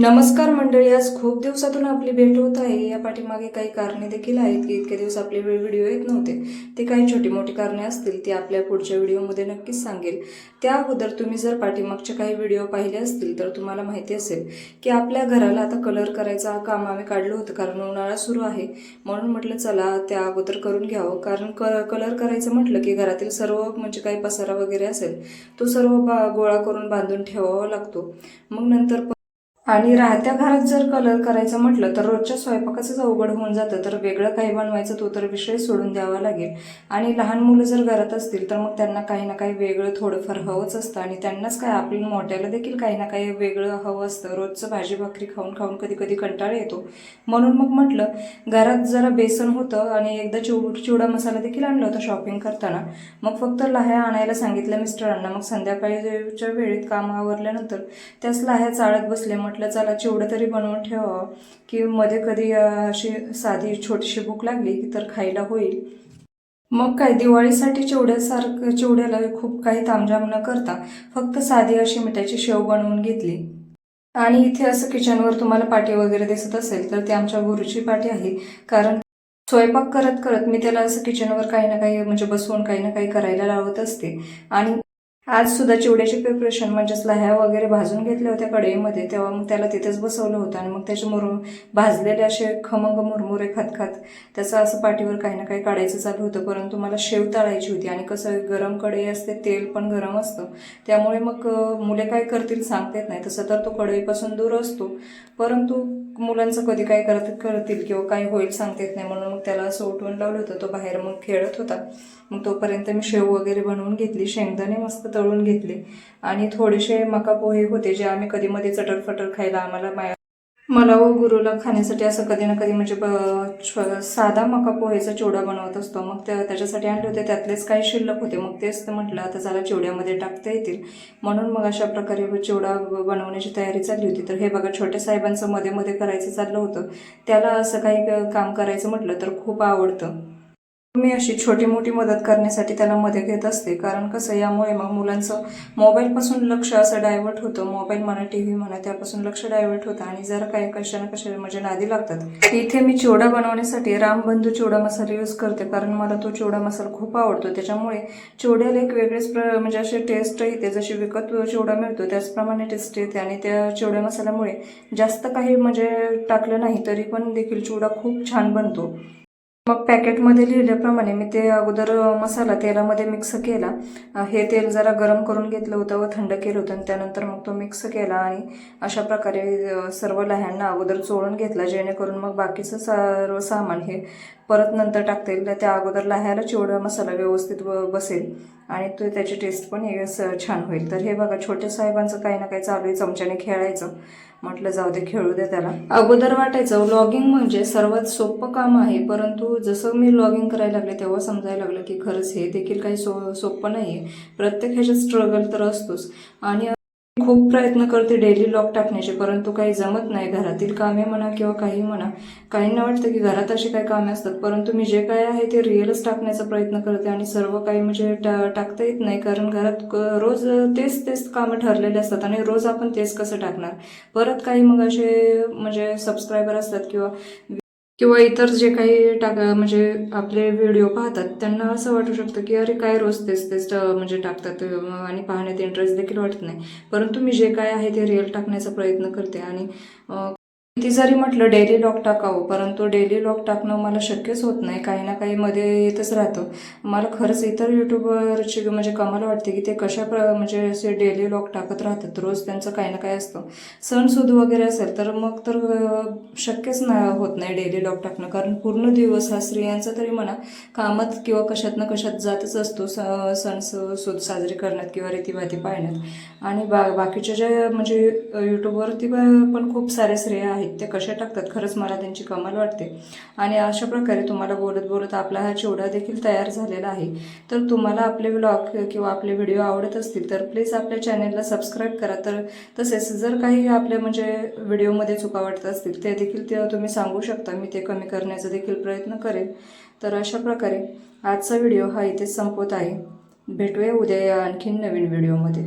नमस्कार मंडळी आज खूप दिवसातून आपली भेट होत आहे. या पाठीमागे काही कारणे देखील आहेत की इतके दिवस आपले व्हिडिओ येत नव्हते. ते काही छोटी मोठी कारणे असतील ती आपल्या पुढच्या व्हिडिओमध्ये नक्कीच सांगेल. त्या अगोदर तुम्ही जर पाठीमागचे काही व्हिडिओ पाहिले असतील तर तुम्हाला माहिती असेल की आपल्या घराला आता कलर करायचा काम आम्ही काढलं होतं कारण उन्हाळा सुरू आहे. म्हणून म्हटलं चला त्या अगोदर करून घ्यावं. कारण क कलर करायचं म्हटलं की घरातील सर्व म्हणजे काही पसारा वगैरे असेल तो सर्व बा गोळा करून बांधून ठेवावा लागतो. मग नंतर आणि राहत्या घरात जर कलर करायचं म्हटलं तर रोजच्या स्वयंपाकाचंच अवघड होऊन जातं. तर वेगळं काही बनवायचं तो तर विषय सोडून द्यावा लागेल. आणि लहान मुलं जर घरात असतील तर मग त्यांना काही ना काही वेगळं थोडंफार हवंच असतं. आणि त्यांनाच काय आपली मोठ्याला देखील काही ना काही वेगळं हवं असतं. रोजचं भाजी भाकरी खाऊन खाऊन कधी कधी कंटाळा येतो. म्हणून मग म्हटलं घरात जरा बेसन होतं आणि एकदा चिव चिवडा मसाला देखील आणला होता शॉपिंग करताना. मग फक्त लाह्या आणायला सांगितल्या मिस्टरांना. मग संध्याकाळीच्या वेळेत काम आवरल्यानंतर त्याच लाह्या चाळत बसले म्हटलं चला चिवडं तरी बनवून ठेवावं. की मध्ये कधी अशी साधी छोटीशी भूक लागली की तर खायला होईल. मग काय दिवाळीसाठी चिवड्यासारखं चिवड्याला खूप काही तामझाम न करता फक्त साधी अशी मिठाची शेव बनवून घेतली. आणि इथे असं किचनवर तुम्हाला पाटी वगैरे दिसत असेल तर ती आमच्या गुरुची पाटी आहे. कारण स्वयंपाक करत करत मी त्याला असं किचनवर काही ना काही म्हणजे बसवून काही ना काही करायला लावत असते. आणि आज सुद्धा चिवड्याची प्रिपरेशन म्हणजेच लह्या वगैरे भाजून घेतल्या होत्या कढईमध्ये. तेव्हा मग त्याला तिथेच बसवलं होतं आणि मग त्याचे मुरम भाजलेले असे खमंग मुरमुरे खात खात त्याचं असं पाठीवर काही ना काही काढायचं चालू होतं परंतु मला शेव तळायची होती आणि कसं गरम कढई असते तेल पण गरम असतं. त्यामुळे मग मुले काय करतील सांगता येत नाही. तसं तर तो कढईपासून दूर असतो. परंतु मुलांचं कधी काय करत करतील किंवा काय होईल सांगता येत नाही. म्हणून मग त्याला असं उठवून लावलं होतं. तो बाहेर मग खेळत होता. मग तोपर्यंत मी शेव वगैरे बनवून घेतली. शेंगदाणे मस्त तळून घेतले. आणि थोडेसे मका पोहे होते जे आम्ही कधी मध्ये चटर फटर खायला आम्हाला माया मला व गुरुला खाण्यासाठी असं कधी ना कधी म्हणजे ब- छ- साधा मका पोहेचा चिवडा बनवत असतो. मग त्या त्याच्यासाठी आणले होते. त्यातलेच काही शिल्लक होते. मग तेच ते म्हटलं आता चला चिवड्यामध्ये टाकता येतील. म्हणून मग अशा प्रकारे चिवडा ब- बनवण्याची तयारी चालली होती. तर हे बघा छोट्या साहेबांचं मध्ये मध्ये करायचं चाललं होतं. त्याला असं काही काम करायचं म्हटलं तर खूप आवडतं. मी अशी छोटी मोठी मदत करण्यासाठी त्याला मध्ये घेत असते. कारण कसं यामुळे मग मुलांचं मोबाईलपासून लक्ष असं डायव्हर्ट होतं. मोबाईल म्हणा टी व्ही म्हणा त्यापासून लक्ष डायव्हर्ट होतं. आणि जर काही कशा ना कशा म्हणजे नादी लागतात. इथे मी चिवडा बनवण्यासाठी रामबंधू चिवडा मसाला यूज करते. कारण मला तो चिवडा मसाला खूप आवडतो. त्याच्यामुळे चिवड्याला एक वेगळेच प्र म्हणजे असे टेस्ट येते. जशी विकत चिवडा मिळतो त्याचप्रमाणे टेस्ट येते. आणि त्या चिवड्या मसाल्यामुळे जास्त काही म्हणजे टाकलं नाही तरी पण देखील चिवडा खूप छान बनतो. मग पॅकेटमध्ये लिहिल्याप्रमाणे मी ते अगोदर मसाला तेलामध्ये मिक्स केला. हे तेल जरा गरम करून घेतलं होतं व थंड केलं होतं आणि त्यानंतर मग तो मिक्स केला आणि अशा प्रकारे सर्व लह्यांना अगोदर चोळून घेतला जेणेकरून मग बाकीचं सर्व सामान हे परत नंतर टाकता येईल. त्या अगोदर लाह्याला चिवडा मसाला व्यवस्थित बसेल. आणि तो त्याची टेस्ट पण छान होईल. तर हे बघा छोट्या साहेबांचं काही ना काही चालू आहे. चमच्याने खेळायचं. म्हटलं जाऊ दे खेळू दे त्याला. अगोदर वाटायचं व्लॉगिंग म्हणजे सर्वात सोपं काम आहे. परंतु जसं मी व्लॉगिंग करायला लागले तेव्हा समजायला लागलं की खरंच हे देखील काही सो सोपं नाही आहे प्रत्येक ह्याच्यात स्ट्रगल तर असतोच. आणि खूप प्रयत्न करते डेली लॉक टाकण्याचे परंतु काही जमत नाही. घरातील कामे म्हणा किंवा काही म्हणा काहींना वाटतं की घरात अशी काही कामे असतात परंतु मी जे काय आहे ते रिअलच टाकण्याचा प्रयत्न करते आणि सर्व काही म्हणजे टा टाकता येत नाही कारण घरात क- रोज तेच तेच कामं ठरलेले असतात आणि रोज आपण तेच कसं टाकणार? परत काही मग असे म्हणजे सबस्क्रायबर असतात किंवा किंवा इतर जे काही टाका म्हणजे आपले व्हिडिओ पाहतात त्यांना असं वाटू शकतं की अरे काय रोज तेच तेच म्हणजे टाकतात आणि पाहण्यात इंटरेस्ट देखील वाटत नाही. परंतु मी जे काय आहे ते रिअल टाकण्याचा प्रयत्न करते आणि किती जरी म्हटलं डेली लॉक टाकावं हो, परंतु डेली लॉक टाकणं मला शक्यच होत नाही. काही ना काही मध्ये येतच राहतं. मला खरंच इतर युट्यूबरची म्हणजे कमाल वाटते की ते कशा प्र म्हणजे असे डेली लॉक टाकत राहतात. रोज त्यांचं काही ना काही असतं. सणसूद वगैरे असेल तर मग तर शक्यच ना होत नाही डेली लॉक टाकणं. कारण पूर्ण दिवस हा स्त्रियांचा तरी म्हणा कामात किंवा कशात ना कशात जातच असतो स सण सूद साजरे करण्यात किंवा रीतीभाती पाळण्यात. आणि बा बाकीच्या ज्या म्हणजे यूट्यूबवरती पण खूप साऱ्या स्त्रिया आहेत. त्या कशा टाकतात? खरंच मला त्यांची कमाल वाटते. आणि अशा प्रकारे तुम्हाला बोलत बोलत आपला हा चिवडा देखील तयार झालेला आहे. तर तुम्हाला आपले ब्लॉग किंवा आपले व्हिडिओ आवडत असतील तर प्लीज आपल्या चॅनेलला सबस्क्राईब करा. तर तसेच जर काही आपल्या म्हणजे व्हिडिओमध्ये चुका वाटत असतील ते देखील ते तुम्ही सांगू शकता. मी ते कमी करण्याचा देखील प्रयत्न करेन. तर अशा प्रकारे आजचा व्हिडिओ हा इथेच संपवत आहे. भेटूया उद्या या आणखीन नवीन व्हिडिओमध्ये